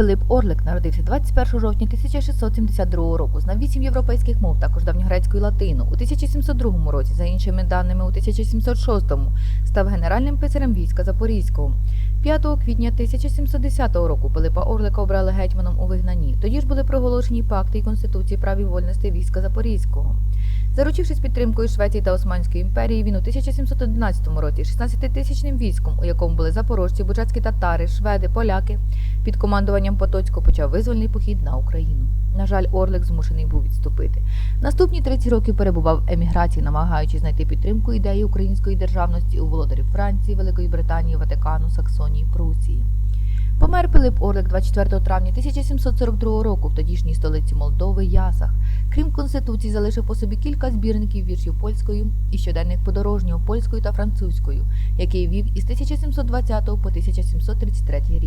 Пилип Орлик народився 21 жовтня 1672 року. Знав вісім європейських мов, також давньогрецьку і латину. У 1702 році, за іншими даними, у 1706 став генеральним писарем війська Запорізького. 5 квітня 1710 року Пилипа Орлика обрали гетьманом у вигнанні. Тоді ж були проголошені пакти і конституції прав і вольностей війська Запорізького. Заручившись підтримкою Швеції та Османської імперії, він у 1711 році 16-тисячним військом, у якому були запорожці, бучацькі татари, шведи, поляки, під командуванням Потоцького почав визвольний похід на Україну. На жаль, Орлик змушений був відступити. Наступні 30 років перебував в еміграції, намагаючись знайти підтримку ідеї української державності у володарів Франції, Великої Британії, Ватикану, Саксонії, Прусії. Помер Пилип Орлик 24 травня 1742 року в тодішній столиці Молдови Ясах. Крім конституції, залишив по собі кілька збірників віршів польською і щоденних подорожнього польською та французькою, який вів із 1720 по 1733 рік.